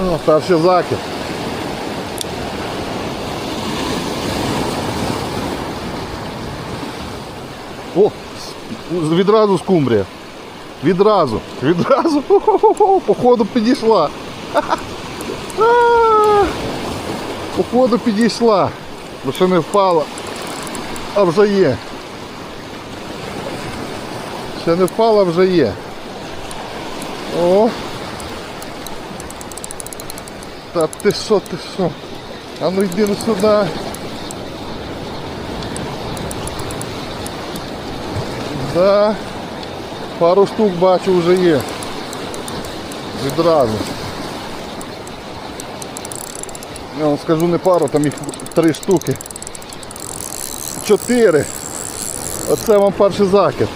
О, перший закид. О, відразу скумбрія. Відразу. Відразу. Походу підійшла. Походу підійшла. Ще не впала. А вже є. Ще не впала, вже є. О. Та ти що, ти що? А ну йди ну сюди. Да. Пару штук бачу вже є. Відразу. Я вам скажу не пару, там їх три штуки. Чотири. Оце вам перший закид.